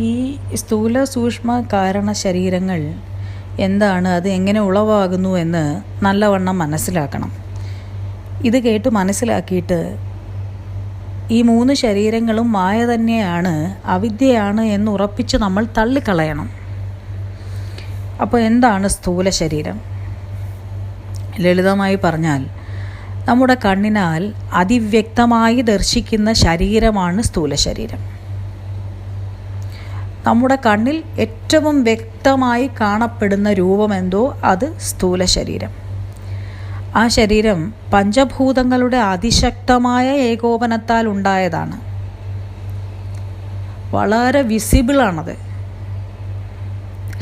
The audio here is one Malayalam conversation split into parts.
ഈ സ്ഥൂല സൂക്ഷ്മ കാരണ ശരീരങ്ങൾ എന്താണ്? അത് എങ്ങനെ ഉളവാകുന്നു എന്ന് നല്ലവണ്ണം മനസ്സിലാക്കണം. ഇത് കേട്ട് മനസ്സിലാക്കിയിട്ട് ഈ മൂന്ന് ശരീരങ്ങളും മായ തന്നെയാണ് അവിദ്യയാണ് എന്ന് ഉറപ്പിച്ച് നമ്മൾ തള്ളിക്കളയണം. അപ്പോൾ എന്താണ് സ്ഥൂല ശരീരം? ലളിതമായി പറഞ്ഞാൽ നമ്മുടെ കണ്ണിനാൽ അതിവ്യക്തമായി ദർശിക്കുന്ന ശരീരമാണ് സ്ഥൂല ശരീരം. നമ്മുടെ കണ്ണിൽ ഏറ്റവും വ്യക്തമായി കാണപ്പെടുന്ന രൂപമെന്തോ അത് സ്ഥൂല ശരീരം. ആ ശരീരം പഞ്ചഭൂതങ്ങളുടെ അതിശക്തമായ ഏകോപനത്താൽ ഉണ്ടായതാണ്. വളരെ വിസിബിളാണത്.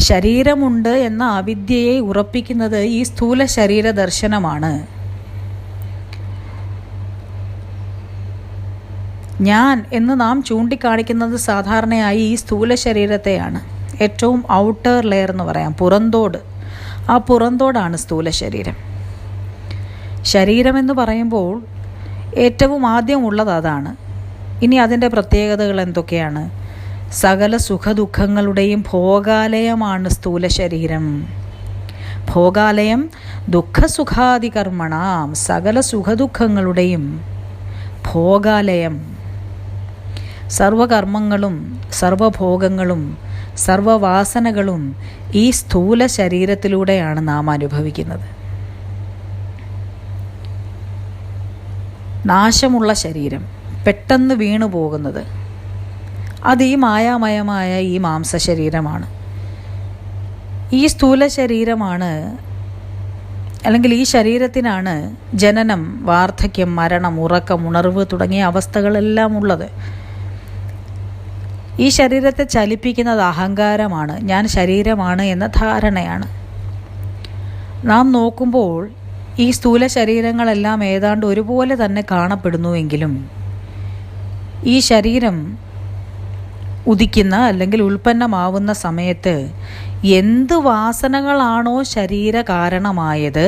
ശരീരമുണ്ട് എന്ന അവിദ്യയെ ഉറപ്പിക്കുന്നത് ഈ സ്ഥൂല ശരീര ദർശനമാണ്. ഞാൻ എന്ന് നാം ചൂണ്ടിക്കാണിക്കുന്നത് സാധാരണയായി ഈ സ്ഥൂല ശരീരത്തെയാണ്. ഏറ്റവും ഔട്ടർ ലെയർ എന്ന് പറയാം പുറന്തോട്. ആ പുറന്തോടാണ് സ്ഥൂല ശരീരം. ശരീരമെന്ന് പറയുമ്പോൾ ഏറ്റവും ആദ്യം ഉള്ളത് അതാണ്. ഇനി അതിന്റെ പ്രത്യേകതകൾ എന്തൊക്കെയാണ്? സകല സുഖദുഃഖങ്ങളുടെയും ഭോഗാലയമാണ് സ്ഥൂല ശരീരം. ഭോഗാലയം ദുഃഖസുഖാദികർമ്മണാം സകല സുഖദുഃഖങ്ങളുടെയും ഭോഗാലയം. സർവകർമ്മങ്ങളും സർവഭോഗങ്ങളും സർവവാസനകളും ഈ സ്ഥൂല ശരീരത്തിലൂടെയാണ് നാം അനുഭവിക്കുന്നത്. നാശമുള്ള ശരീരം പെട്ടെന്ന് വീണു പോകുന്നത് അത് ഈ മായാമയമായ ഈ മാംസ ശരീരമാണ്. ഈ സ്ഥൂല ശരീരമാണ് അല്ലെങ്കിൽ ഈ ശരീരത്തിനാണ് ജനനം വാർദ്ധക്യം മരണം ഉറക്കം ഉണർവ് തുടങ്ങിയ അവസ്ഥകളെല്ലാം ഉള്ളത്. ഈ ശരീരത്തെ ചലിപ്പിക്കുന്നത് അഹങ്കാരമാണ്. ഞാൻ ശരീരമാണ് എന്ന ധാരണയാണ്. നാം നോക്കുമ്പോൾ ഈ സ്ഥൂല ശരീരങ്ങളെല്ലാം ഏതാണ്ട് ഒരുപോലെ തന്നെ കാണപ്പെടുന്നുവെങ്കിലും ഈ ശരീരം ഉദിക്കുന്ന അല്ലെങ്കിൽ ഉൽപ്പന്നമാവുന്ന സമയത്ത് എന്ത് വാസനകളാണോ ശരീര കാരണമായത്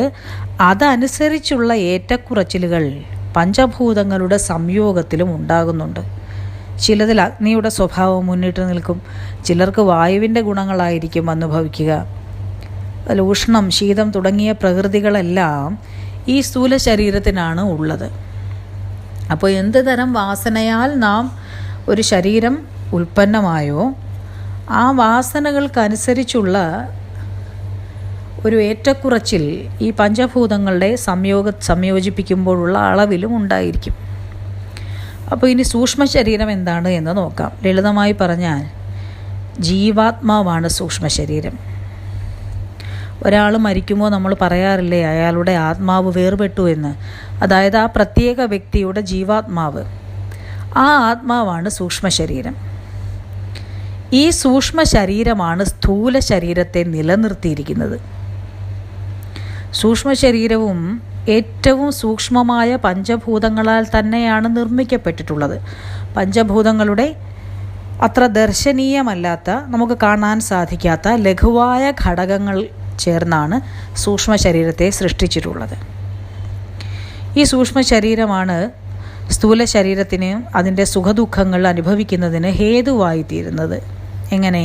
അതനുസരിച്ചുള്ള ഏറ്റക്കുറച്ചിലുകൾ പഞ്ചഭൂതങ്ങളുടെ സംയോഗത്തിലും ഉണ്ടാകുന്നുണ്ട്. ചിലതിൽ അഗ്നിയുടെ സ്വഭാവം മുന്നിട്ട് നിൽക്കും. ചിലർക്ക് വായുവിന്റെ ഗുണങ്ങളായിരിക്കും അനുഭവിക്കുക. ഉഷ്ണം ശീതം തുടങ്ങിയ പ്രകൃതികളെല്ലാം ഈ സ്ഥൂല ശരീരത്തിനാണ് ഉള്ളത്. അപ്പോൾ എന്ത് തരം വാസനയാൽ നാം ഒരു ശരീരം ഉൽപ്പന്നമായോ ആ വാസനകൾക്കനുസരിച്ചുള്ള ഒരു ഏറ്റക്കുറച്ചിൽ ഈ പഞ്ചഭൂതങ്ങളുടെ സംയോഗ സംയോജിപ്പിക്കുമ്പോഴുള്ള അളവിലും ഉണ്ടായിരിക്കും. അപ്പോൾ ഇനി സൂക്ഷ്മ ശരീരം എന്താണ് എന്ന് നോക്കാം. ലളിതമായി പറഞ്ഞാൽ ജീവാത്മാവാണ് സൂക്ഷ്മ ശരീരം ഒരാൾ മരിക്കുമ്പോൾ നമ്മൾ പറയാറില്ലേ അയാളുടെ ആത്മാവ് വേർപെട്ടു എന്ന്. അതായത് ആ പ്രത്യേക വ്യക്തിയുടെ ജീവാത്മാവ്. ആ ആത്മാവാണ് സൂക്ഷ്മ ശരീരം ഈ സൂക്ഷ്മ ശരീരമാണ് സ്ഥൂല ശരീരത്തെ നിലനിർത്തിയിരിക്കുന്നത്. സൂക്ഷ്മ ശരീരവും ഏറ്റവും സൂക്ഷ്മമായ പഞ്ചഭൂതങ്ങളാൽ തന്നെയാണ് നിർമ്മിക്കപ്പെട്ടിട്ടുള്ളത്. പഞ്ചഭൂതങ്ങളുടെ അത്ര ദർശനീയമല്ലാത്ത നമുക്ക് കാണാൻ സാധിക്കാത്ത ലഘുവായ ഘടകങ്ങൾ ചേർന്നാണ് സൂക്ഷ്മ ശരീരത്തെ സൃഷ്ടിച്ചിട്ടുള്ളത്. ഈ സൂക്ഷ്മ ശരീരമാണ് സ്ഥൂല ശരീരത്തിന് അതിന്റെ സുഖദുഃഖങ്ങൾ അനുഭവിക്കുന്നതിന് ഹേതുവായി തീരുന്നത്. എങ്ങനെ?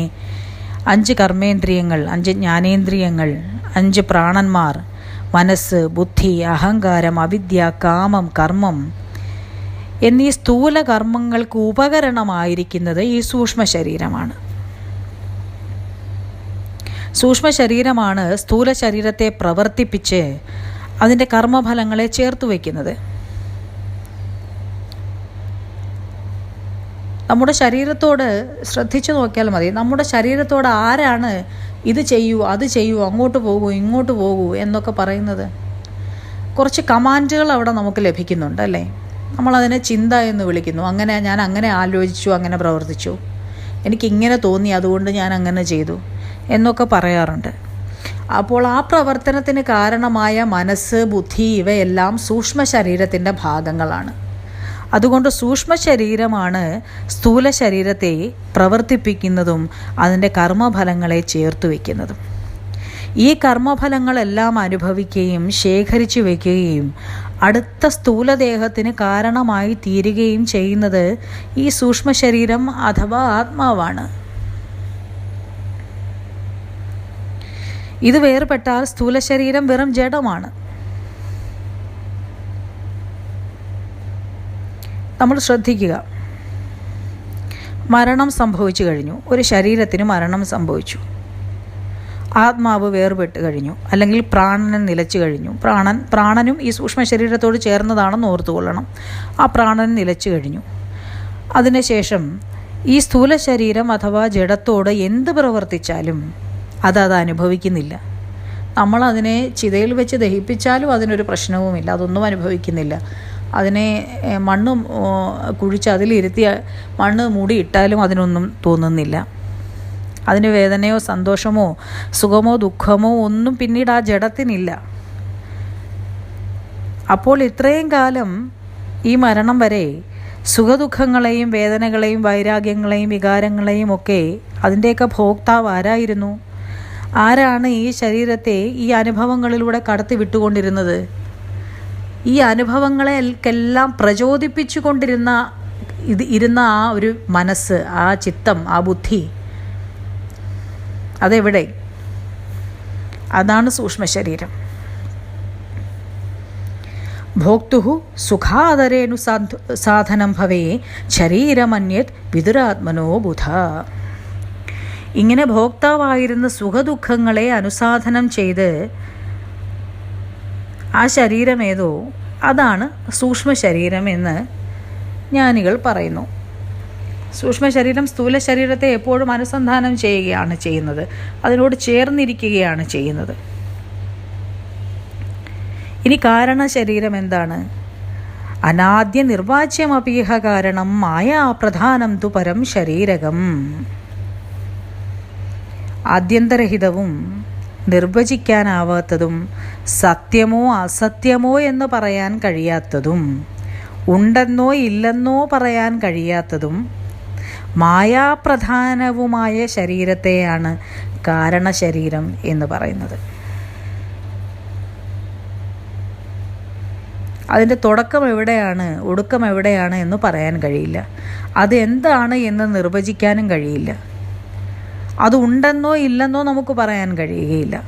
അഞ്ച് കർമ്മേന്ദ്രിയങ്ങൾ അഞ്ച് ജ്ഞാനേന്ദ്രിയങ്ങൾ അഞ്ച് പ്രാണന്മാർ മനസ്സ് ബുദ്ധി അഹങ്കാരം അവിദ്യ കാമം കർമ്മം എന്നീ സ്ഥൂല കർമ്മങ്ങൾക്ക് ഉപകരണമായിരിക്കുന്നത് ഈ സൂക്ഷ്മ ശരീരമാണ്. സൂക്ഷ്മ ശരീരമാണ് സ്ഥൂല ശരീരത്തെ പ്രവർത്തിപ്പിച്ച് അതിന്റെ കർമ്മഫലങ്ങളെ ചേർത്ത് വയ്ക്കുന്നത്. നമ്മുടെ ശരീരത്തോട് ശ്രദ്ധിച്ചു നോക്കിയാൽ മതി. നമ്മുടെ ശരീരത്തോട് ആരാണ് ഇത് ചെയ്യൂ അത് ചെയ്യൂ അങ്ങോട്ട് പോകൂ ഇങ്ങോട്ട് പോകൂ എന്നൊക്കെ പറയുന്നത് കുറച്ച് കമാൻഡുകൾ അവിടെ നമുക്ക് ലഭിക്കുന്നുണ്ട് അല്ലേ? നമ്മളതിനെ ചിന്ത എന്ന് വിളിക്കുന്നു. അങ്ങനെ ഞാൻ അങ്ങനെ ആലോചിച്ചു അങ്ങനെ പ്രവർത്തിച്ചു. എനിക്കിങ്ങനെ തോന്നി അതുകൊണ്ട് ഞാൻ അങ്ങനെ ചെയ്തു എന്നൊക്കെ പറയാറുണ്ട്. അപ്പോൾ ആ പ്രവർത്തനത്തിന് കാരണമായ മനസ്സ് ബുദ്ധി ഇവയെല്ലാം സൂക്ഷ്മ ശരീരത്തിന്റെ ഭാഗങ്ങളാണ്. അതുകൊണ്ട് സൂക്ഷ്മ ശരീരമാണ് സ്ഥൂല ശരീരത്തെ പ്രവർത്തിപ്പിക്കുന്നതും അതിന്റെ കർമ്മഫലങ്ങളെ ചേർത്ത് വയ്ക്കുന്നതും. ഈ കർമ്മഫലങ്ങളെല്ലാം അനുഭവിക്കുകയും ശേഖരിച്ചു വയ്ക്കുകയും അടുത്ത സ്ഥൂലദേഹത്തിന് കാരണമായി തീരുകയും ചെയ്യുന്നത് ഈ സൂക്ഷ്മ ശരീരം അഥവാ ആത്മാവാണ്. ഇത് വേർപെട്ടാൽ സ്ഥൂല ശരീരം വെറും ജഡമാണ്. നമ്മൾ ശ്രദ്ധിക്കുക. മരണം സംഭവിച്ചു കഴിഞ്ഞു. ഒരു ശരീരത്തിന് മരണം സംഭവിച്ചു. ആത്മാവ് വേർപെട്ട് കഴിഞ്ഞു. അല്ലെങ്കിൽ പ്രാണൻ നിലച്ചു കഴിഞ്ഞു. പ്രാണൻ പ്രാണനും ഈ സൂക്ഷ്മ ശരീരത്തോട് ചേർന്നതാണെന്ന് ഓർത്തുകൊള്ളണം. ആ പ്രാണൻ നിലച്ചു കഴിഞ്ഞു. അതിനുശേഷം ഈ സ്ഥൂല ശരീരം അഥവാ ജഡത്തോട് എന്ത് പ്രവർത്തിച്ചാലും അതത് അത് അനുഭവിക്കുന്നില്ല. നമ്മളതിനെ ചിതയിൽ വെച്ച് ദഹിപ്പിച്ചാലും അതിനൊരു പ്രശ്നവുമില്ല. അതൊന്നും അനുഭവിക്കുന്നില്ല. അതിനെ മണ്ണ് കുഴിച്ച് അതിലിരുത്തി മണ്ണ് മൂടിയിട്ടാലും അതിനൊന്നും തോന്നുന്നില്ല. അതിന് വേദനയോ സന്തോഷമോ സുഖമോ ദുഃഖമോ ഒന്നും പിന്നീട് ആ ജഡത്തിനില്ല. അപ്പോൾ ഇത്രയും കാലം ഈ മരണം വരെ സുഖദുഃഖങ്ങളെയും വേദനകളെയും വൈരാഗ്യങ്ങളെയും വികാരങ്ങളെയും ഒക്കെ അതിന്റെയൊക്കെ ഭോക്താവ് ആരായിരുന്നു? ആരാണ് ഈ ശരീരത്തെ ഈ അനുഭവങ്ങളിലൂടെ കടത്തി വിട്ടുകൊണ്ടിരുന്നത് ഈ അനുഭവങ്ങളെല്ലാം പ്രചോദിപ്പിച്ചു കൊണ്ടിരുന്ന ഇത് ഇരുന്ന ആ ഒരു മനസ്സ് ആ ചിത്തം ആ ബുദ്ധി അതെവിടെ? അതാണ് സൂക്ഷ്മ ശരീരം ഭോക്തു സുഖാദരേണു സാധ സാധനം ഭവേ ശരീരമന്യത് വിതുരാത്മനോ ബുധ. ഇങ്ങനെ ഭോക്താവായിരുന്ന സുഖദുഃഖങ്ങളെ അനുസാധനം ചെയ്ത് ആ ശരീരം ഏതോ അതാണ് സൂക്ഷ്മ ശരീരം എന്ന് ജ്ഞാനികൾ പറയുന്നു. സൂക്ഷ്മ ശരീരം സ്ഥൂല ശരീരത്തെ എപ്പോഴും അനുസന്ധാനം ചെയ്യുകയാണ് ചെയ്യുന്നത്. അതിനോട് ചേർന്നിരിക്കുകയാണ് ചെയ്യുന്നത്. ഇനി കാരണ ശരീരം എന്താണ്? അനാദ്യ നിർവാച്യമപീഹ കാരണം മായാപ്രധാനം തു പരം ശരീരകം. ആദ്യന്തരഹിതവും നിർവചിക്കാനാവാത്തതും സത്യമോ അസത്യമോ എന്ന് പറയാൻ കഴിയാത്തതും ഉണ്ടെന്നോ ഇല്ലെന്നോ പറയാൻ കഴിയാത്തതും മായാപ്രധാനവുമായ ശരീരത്തെയാണ് കാരണശരീരം എന്ന് പറയുന്നത്. അതിന്റെ തുടക്കം എവിടെയാണ് ഒടുക്കം എവിടെയാണ് എന്ന് പറയാൻ കഴിയില്ല. അത് എന്താണ് എന്ന് നിർവചിക്കാനും കഴിയില്ല. അത് ഉണ്ടെന്നോ ഇല്ലെന്നോ നമുക്ക് പറയാൻ കഴിയുകയില്ല.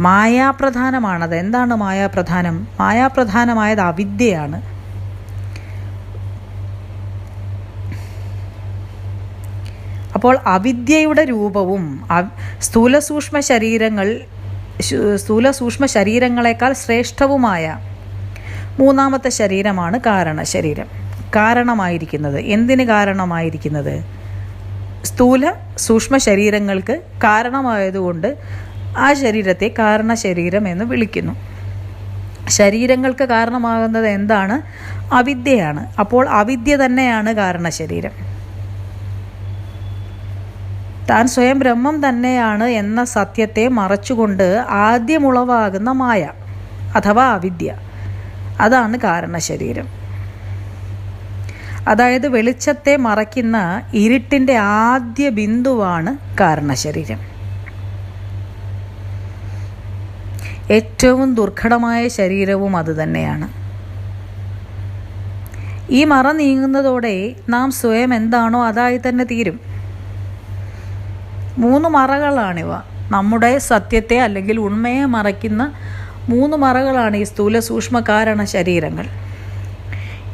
മായാപ്രധാനമാണത്. എന്താണ് മായാപ്രധാനം? മായാപ്രധാനമായത് അവിദ്യയാണ്. അപ്പോൾ അവിദ്യയുടെ രൂപവും സ്ഥൂല സൂക്ഷ്മ ശരീരങ്ങൾ സ്ഥൂല സൂക്ഷ്മ ശരീരങ്ങളെക്കാൾ ശ്രേഷ്ഠവുമായ മൂന്നാമത്തെ ശരീരമാണ് കാരണ ശരീരം കാരണമായിരിക്കുന്നത്. എന്തിന് കാരണമായിരിക്കുന്നത്? സ്ഥൂല സൂക്ഷ്മ ശരീരങ്ങൾക്ക് കാരണമായതുകൊണ്ട് ആ ശരീരത്തെ കാരണ ശരീരം എന്ന് വിളിക്കുന്നു. ശരീരങ്ങൾക്ക് കാരണമാകുന്നത് എന്താണ്? അവിദ്യയാണ്. അപ്പോൾ അവിദ്യ തന്നെയാണ് കാരണ ശരീരം താൻ സ്വയം ബ്രഹ്മം തന്നെയാണ് എന്ന സത്യത്തെ മറച്ചുകൊണ്ട് ആദ്യമുളവാകുന്ന മായ അഥവാ അവിദ്യ. അതാണ് കാരണശരീരം. അതായത് വെളിച്ചത്തെ മറയ്ക്കുന്ന ഇരുട്ടിന്റെ ആദ്യ ബിന്ദുവാണ് കാരണശരീരം. ഏറ്റവും ദുർഘടമായ ശരീരവും അതുതന്നെയാണ് ഈ മറ നീങ്ങുന്നതോടെ നാം സ്വയം എന്താണോ അതായി തന്നെ തീരും. മൂന്ന് മറകളാണിവ. നമ്മുടെ സത്യത്തെ അല്ലെങ്കിൽ ഉണ്മയെ മറയ്ക്കുന്ന മൂന്ന് മറകളാണ് ഈ സ്ഥൂല സൂക്ഷ്മ കാരണ ശരീരങ്ങൾ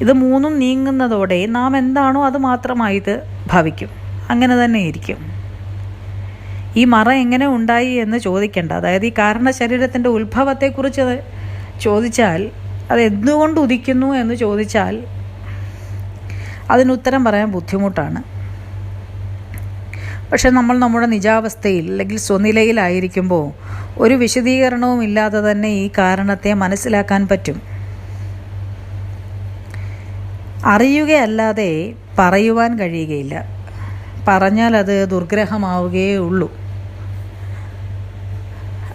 ഇത് മൂന്നും നീങ്ങുന്നതോടെ നാം എന്താണോ അത് മാത്രമായിട്ട് ഭവിക്കും. അങ്ങനെ തന്നെ ഇരിക്കും. ഈ മറ എങ്ങനെ ഉണ്ടായി എന്ന് ചോദിക്കേണ്ട. അതായത് ഈ കാരണ ശരീരത്തിന്റെ ഉത്ഭവത്തെക്കുറിച്ച് ചോദിച്ചാൽ അത് എന്തുകൊണ്ട് ഉദിക്കുന്നു എന്ന് ചോദിച്ചാൽ അതിനുത്തരം പറയാൻ ബുദ്ധിമുട്ടാണ്. പക്ഷെ നമ്മൾ നമ്മുടെ നിജാവസ്ഥയിൽ അല്ലെങ്കിൽ സ്വനിലയിലായിരിക്കുമ്പോൾ ഒരു വിശദീകരണവും ഇല്ലാതെ തന്നെ ഈ കാരണത്തെ മനസ്സിലാക്കാൻ പറ്റും. അറിയുകയല്ലാതെ പറയുവാൻ കഴിയുകയില്ല. പറഞ്ഞാൽ അത് ദുർഗ്രഹമാവുകയേ ഉള്ളൂ.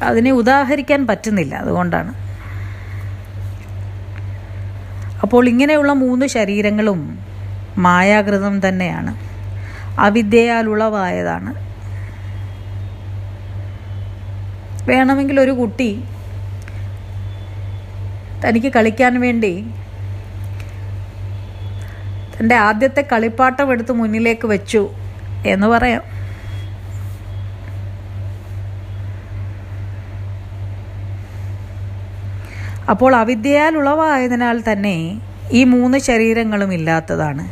അതിനെ ഉദാഹരിക്കാൻ പറ്റുന്നില്ല അതുകൊണ്ടാണ്. അപ്പോൾ ഇങ്ങനെയുള്ള മൂന്ന് ശരീരങ്ങളും മായാകൃതം തന്നെയാണ്. അവിദ്യയാൽ ഉളവായതാണ്. വേണമെങ്കിൽ ഒരു കുട്ടി തനിക്ക് കളിക്കാൻ വേണ്ടി എന്റെ ആദ്യത്തെ കളിപ്പാട്ടം എടുത്ത് മുന്നിലേക്ക് വെച്ചു എന്ന് പറയാം. അപ്പോൾ അവിദ്യയാൽ ഉളവായതിനാൽ തന്നെ ഈ മൂന്ന് ശരീരങ്ങളും ഇല്ലാത്തതാണ്.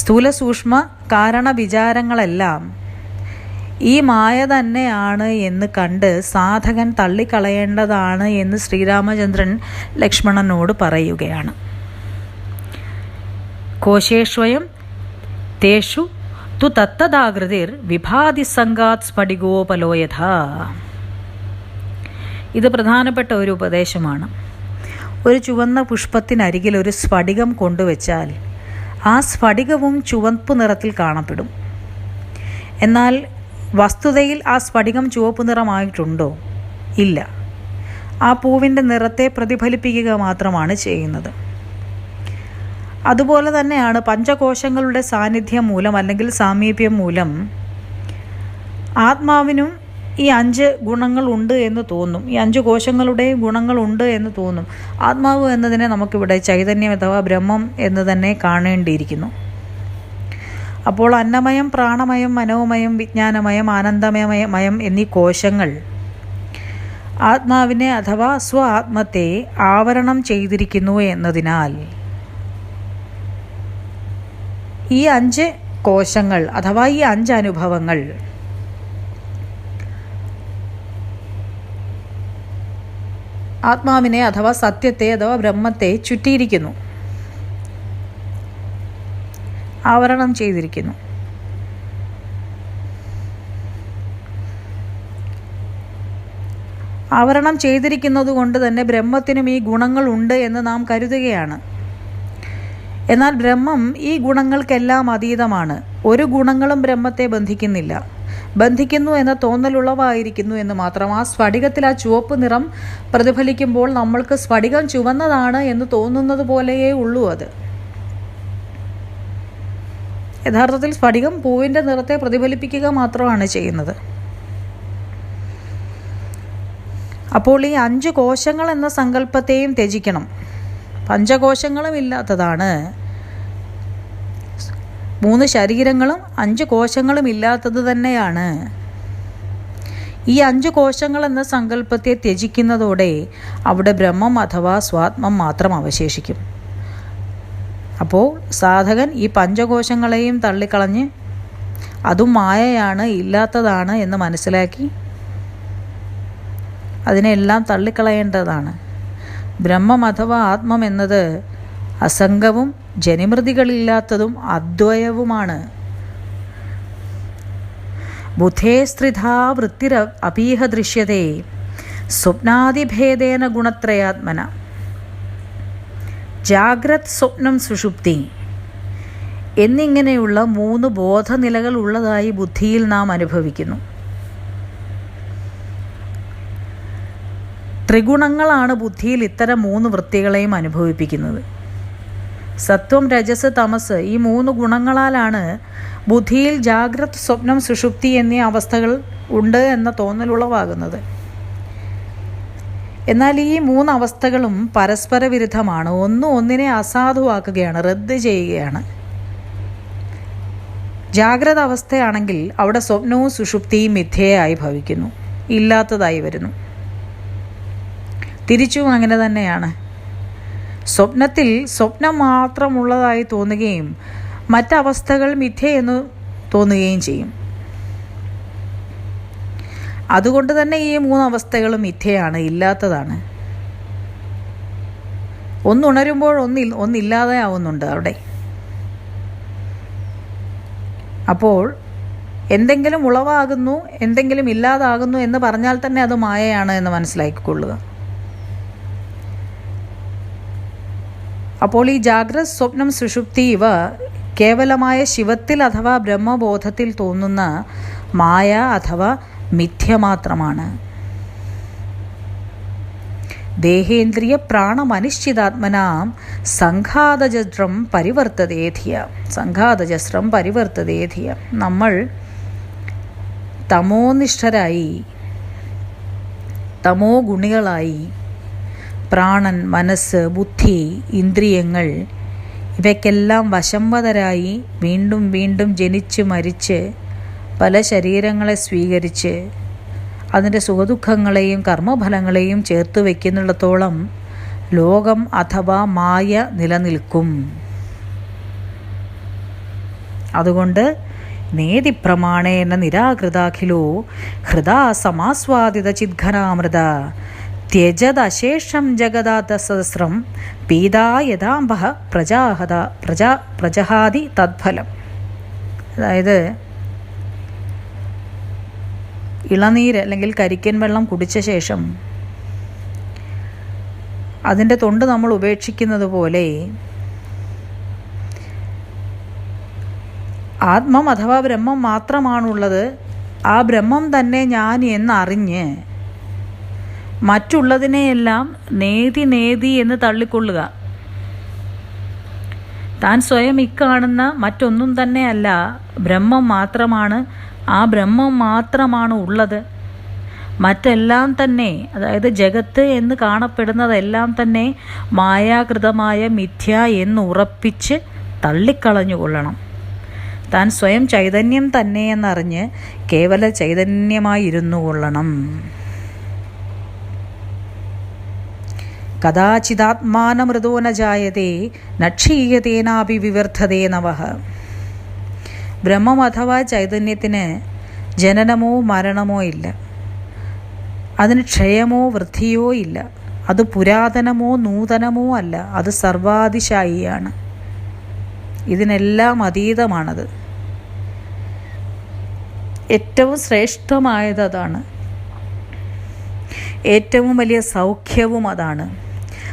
സ്ഥൂല സൂക്ഷ്മ കാരണ വിചാരങ്ങളെല്ലാം ഈ മായ തന്നെയാണ് എന്ന് കണ്ട് സാധകൻ തള്ളിക്കളയേണ്ടതാണ് എന്ന് ശ്രീരാമചന്ദ്രൻ ലക്ഷ്മണനോട് പറയുകയാണ്. കോശേഷ്വയം തേഷു തു തത്തദാകൃതിർ വിഭാതിസംഗാത് സ്ഫടികോപലോയഥ ഇത് പ്രധാനപ്പെട്ട ഒരു ഉപദേശമാണ്. ഒരു ചുവന്ന പുഷ്പത്തിനരികിൽ ഒരു സ്ഫടികം കൊണ്ടുവച്ചാൽ ആ സ്ഫടികവും ചുവപ്പ് നിറത്തിൽ കാണപ്പെടും. എന്നാൽ വസ്തുതയിൽ ആ സ്ഫടികം ചുവപ്പ് നിറമായിട്ടുണ്ടോ? ഇല്ല. ആ പൂവിന്റെ നിറത്തെ പ്രതിഫലിപ്പിക്കുക മാത്രമാണ് ചെയ്യുന്നത്. അതുപോലെ തന്നെയാണ് പഞ്ചകോശങ്ങളുടെ സാന്നിധ്യം മൂലം അല്ലെങ്കിൽ സാമീപ്യം മൂലം ആത്മാവിനും ഈ അഞ്ച് ഗുണങ്ങളുണ്ട് എന്ന് തോന്നും. ഈ അഞ്ച് കോശങ്ങളുടെയും ഗുണങ്ങളുണ്ട് എന്ന് തോന്നും. ആത്മാവ് എന്നതിനെ നമുക്കിവിടെ ചൈതന്യം അഥവാ ബ്രഹ്മം എന്ന് തന്നെ കാണേണ്ടിയിരിക്കുന്നു. അപ്പോൾ അന്നമയം പ്രാണമയം മനോമയം വിജ്ഞാനമയം ആനന്ദമയമയം എന്നീ കോശങ്ങൾ ആത്മാവിനെ അഥവാ സ്വ ആത്മത്തെ ആവരണം ചെയ്തിരിക്കുന്നു എന്നതിനാൽ ഈ അഞ്ച് കോശങ്ങൾ അഥവാ ഈ അഞ്ച് അനുഭവങ്ങൾ ആത്മാവിനെ അഥവാ സത്യത്തെ അഥവാ ബ്രഹ്മത്തെ ചുറ്റിയിരിക്കുന്നു. ആവരണം ചെയ്തിരിക്കുന്നു. ആവരണം ചെയ്തിരിക്കുന്നത് കൊണ്ട് തന്നെ ബ്രഹ്മത്തിനും ഈ ഗുണങ്ങളുണ്ട് എന്ന് നാം കരുതുകയാണ്. എന്നാൽ ബ്രഹ്മം ഈ ഗുണങ്ങൾക്കെല്ലാം അതീതമാണ്. ഒരു ഗുണങ്ങളും ബ്രഹ്മത്തെ ബന്ധിക്കുന്നില്ല. ബന്ധിക്കുന്നു എന്ന തോന്നലുളവായിരിക്കുന്നു എന്ന് മാത്രം. ആ സ്ഫടികത്തിൽ ആ ചുവപ്പ് നിറം പ്രതിഫലിക്കുമ്പോൾ നമ്മൾക്ക് സ്ഫടികം ചുവന്നതാണ് എന്ന് തോന്നുന്നത് പോലെയേ ഉള്ളൂ അത്. യഥാർത്ഥത്തിൽ സ്ഫടികം പൂവിന്റെ നിറത്തെ പ്രതിഫലിപ്പിക്കുക മാത്രമാണ് ചെയ്യുന്നത്. അപ്പോൾ ഈ അഞ്ച് കോശങ്ങൾ എന്ന സങ്കല്പത്തെയും ത്യജിക്കണം. പഞ്ചകോശങ്ങളും ഇല്ലാത്തതാണ് മൂന്ന് ശരീരങ്ങളും അഞ്ച് കോശങ്ങളും ഇല്ലാത്തത് തന്നെയാണ്. ഈ അഞ്ച് കോശങ്ങൾ എന്ന സങ്കല്പത്തെ ത്യജിക്കുന്നതോടെ അവിടെ ബ്രഹ്മം അഥവാ സ്വാത്മം മാത്രം അവശേഷിക്കും. അപ്പോൾ സാധകൻ ഈ പഞ്ചകോശങ്ങളെയും തള്ളിക്കളഞ്ഞ് അതും മായയാണ് ഇല്ലാത്തതാണ് എന്ന് മനസ്സിലാക്കി അതിനെല്ലാം തള്ളിക്കളയേണ്ടതാണ്. ബ്രഹ്മം അഥവാ ആത്മം എന്നത് അസംഗവും ജനിമൃതികളില്ലാത്തതും അദ്വയവുമാണ്. ബുധേ സ്ത്രിധാ വൃത്തിര അപീഹ ദൃശ്യതേ സ്വപ്നാതിഭേദേന ഗുണത്രയാത്മന. ജാഗ്രത് സ്വപ്നം സുഷുപ്തി. എന്നിങ്ങനെയുള്ള മൂന്ന് ബോധനിലകൾ ഉള്ളതായി ബുദ്ധിയിൽ നാം അനുഭവിക്കുന്നു. ത്രിഗുണങ്ങളാണ് ബുദ്ധിയിൽ ഇത്തരം മൂന്ന് വൃത്തികളെയും അനുഭവിപ്പിക്കുന്നത്. സത്വം രജസ് തമസ് ഈ മൂന്ന് ഗുണങ്ങളാലാണ് ബുദ്ധിയിൽ ജാഗ്രത് സ്വപ്നം സുഷുപ്തി എന്നീ അവസ്ഥകൾ ഉണ്ട് എന്ന തോന്നലുളവാകുന്നത് എന്നാൽ ഈ മൂന്ന് അവസ്ഥകളും പരസ്പര വിരുദ്ധമാണ് ഒന്ന് ഒന്നിനെ അസാധുവാക്കുകയാണ് റദ്ദ് ചെയ്യുകയാണ്. ജാഗ്രത അവസ്ഥയാണെങ്കിൽ അവിടെ സ്വപ്നവും സുഷുപ്തിയും മിഥ്യയായി ഭവിക്കുന്നു. ഇല്ലാത്തതായി വരുന്നു. തിരിച്ചും അങ്ങനെ തന്നെയാണ്. സ്വപ്നത്തിൽ സ്വപ്നം മാത്രമുള്ളതായി തോന്നുകയും മറ്റവസ്ഥകൾ മിഥ്യയെന്ന് തോന്നുകയും ചെയ്യും. അതുകൊണ്ട് തന്നെ ഈ മൂന്ന് അവസ്ഥകളും മിഥ്യയാണ് ഇല്ലാത്തതാണ്. ഒന്നുണരുമ്പോൾ ഒന്നിൽ ഒന്നില്ലാതെ ആവുന്നുണ്ട് അവിടെ. അപ്പോൾ എന്തെങ്കിലും ഉളവാകുന്നു എന്തെങ്കിലും ഇല്ലാതാകുന്നു എന്ന് പറഞ്ഞാൽ തന്നെ അത് മായയാണ് എന്ന് മനസ്സിലാക്കിക്കൊള്ളുക. അപ്പോൾ ഈ ജാഗ്രത് സ്വപ്നം സുഷുപ്തി ഇവ കേവലമായ ശിവത്തിൽ അഥവാ ബ്രഹ്മബോധത്തിൽ തോന്നുന്ന മായ അഥവാ മിഥ്യ മാത്രമാണ്. ദേഹേന്ദ്രിയ പ്രാണമനിശ്ചിതാത്മനാം സംഘാതജസ്രം പരിവർത്തതേധിയ. സംഘാതജസ്രം പരിവർത്തതേധിയ. നമ്മൾ തമോനിഷ്ഠരായി തമോ ഗുണികളായി പ്രാണൻ മനസ്സ് ബുദ്ധി ഇന്ദ്രിയങ്ങൾ ഇവയ്ക്കെല്ലാം വശംവതരായി വീണ്ടും വീണ്ടും ജനിച്ച് മരിച്ച് പല ശരീരങ്ങളെ സ്വീകരിച്ച് അതിന്റെ സുഖദുഃഖങ്ങളെയും കർമ്മഫലങ്ങളെയും ചേർത്ത് വയ്ക്കുന്നിടത്തോളം ലോകം അഥവാ മായ നിലനിൽക്കും. അതുകൊണ്ട് നേതിപ്രമാണേന നിരാകൃതാഖിലോ ഹൃദാ സമാസ്വാദിത ചിദ്ഘനാമൃത ത്യജദശേഷം जगदादसहस्रं പീതാ यदाम्बः പ്രജാഹത പ്രജാ പ്രജഹാതി തത്ഫലം അതായത് ഇളനീര് അല്ലെങ്കിൽ കരിക്കൻ വെള്ളം കുടിച്ച ശേഷം അതിന്റെ തൊണ്ട് നമ്മൾ ഉപേക്ഷിക്കുന്നത് പോലെ ആത്മം അഥവാ ബ്രഹ്മം മാത്രമാണുള്ളത് ആ ബ്രഹ്മം തന്നെ ഞാൻ എന്നറിഞ്ഞ് മറ്റുള്ളതിനെയെല്ലാം നേതി നേതി എന്ന് തള്ളിക്കൊള്ളുക. താൻ സ്വയം ഇക്കാണുന്ന മറ്റൊന്നും തന്നെയല്ല ബ്രഹ്മം മാത്രമാണ്. ആ ബ്രഹ്മം മാത്രമാണ് ഉള്ളത്. മറ്റെല്ലാം തന്നെ അതായത് ജഗത്ത് എന്ന് കാണപ്പെടുന്നതെല്ലാം തന്നെ മായാകൃതമായ മിഥ്യ എന്ന് ഉറപ്പിച്ച് തള്ളിക്കളഞ്ഞുകൊള്ളണം. താൻ സ്വയം ചൈതന്യം തന്നെയെന്നറിഞ്ഞ് കേവല ചൈതന്യമായിരുന്നു കൊള്ളണം കഥാചിതാത്മാനമൃതോ ന ജായതേ നക്ഷീയതേനാപി വിവർദ്ധതേ നവഃ ബ്രഹ്മം അഥവാ ചൈതന്യത്തിന് ജനനമോ മരണമോ ഇല്ല. അതിന് ക്ഷയമോ വൃദ്ധിയോ ഇല്ല. അത് പുരാതനമോ നൂതനമോ അല്ല. അത് സർവാതിശായിയാണ്. ഇതിനെല്ലാം അതീതമാണത്. ഏറ്റവും ശ്രേഷ്ഠമായത് അതാണ്. ഏറ്റവും വലിയ സൗഖ്യവും അതാണ്.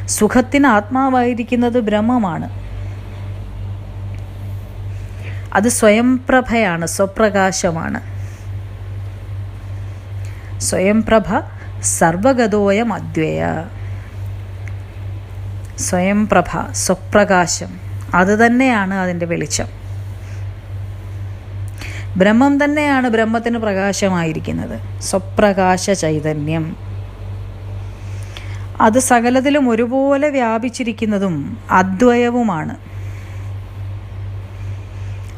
സുഖത്തിന് ആത്മാവായിരിക്കുന്നത് ബ്രഹ്മമാണ്. അത് സ്വയംപ്രഭയാണ് സ്വപ്രകാശമാണ്. സ്വയംപ്രഭ സർവഗതോയം അദ്വയ. സ്വയംപ്രഭ സ്വപ്രകാശം. അത് തന്നെയാണ് അതിന്റെ വെളിച്ചം. ബ്രഹ്മം തന്നെയാണ് ബ്രഹ്മത്തിന് പ്രകാശമായിരിക്കുന്നത്. സ്വപ്രകാശ ചൈതന്യം. അത് സകലത്തിലും ഒരുപോലെ വ്യാപിച്ചിരിക്കുന്നതും അദ്വയവുമാണ്.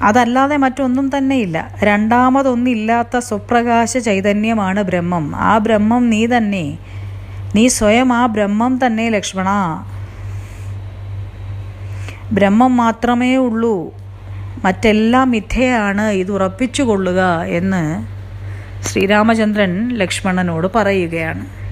അതല്ലാതെ മറ്റൊന്നും തന്നെയില്ല. രണ്ടാമതൊന്നില്ലാത്ത സ്വപ്രകാശ ചൈതന്യമാണ് ബ്രഹ്മം. ആ ബ്രഹ്മം നീ തന്നെ. നീ സ്വയം ആ ബ്രഹ്മം തന്നെ ലക്ഷ്മണ. ബ്രഹ്മം മാത്രമേ ഉള്ളൂ. മറ്റെല്ലാം മിഥ്യയാണ്. ഇത് ഉറപ്പിച്ചു കൊള്ളുക എന്ന് ശ്രീരാമചന്ദ്രൻ ലക്ഷ്മണനോട് പറയുകയാണ്.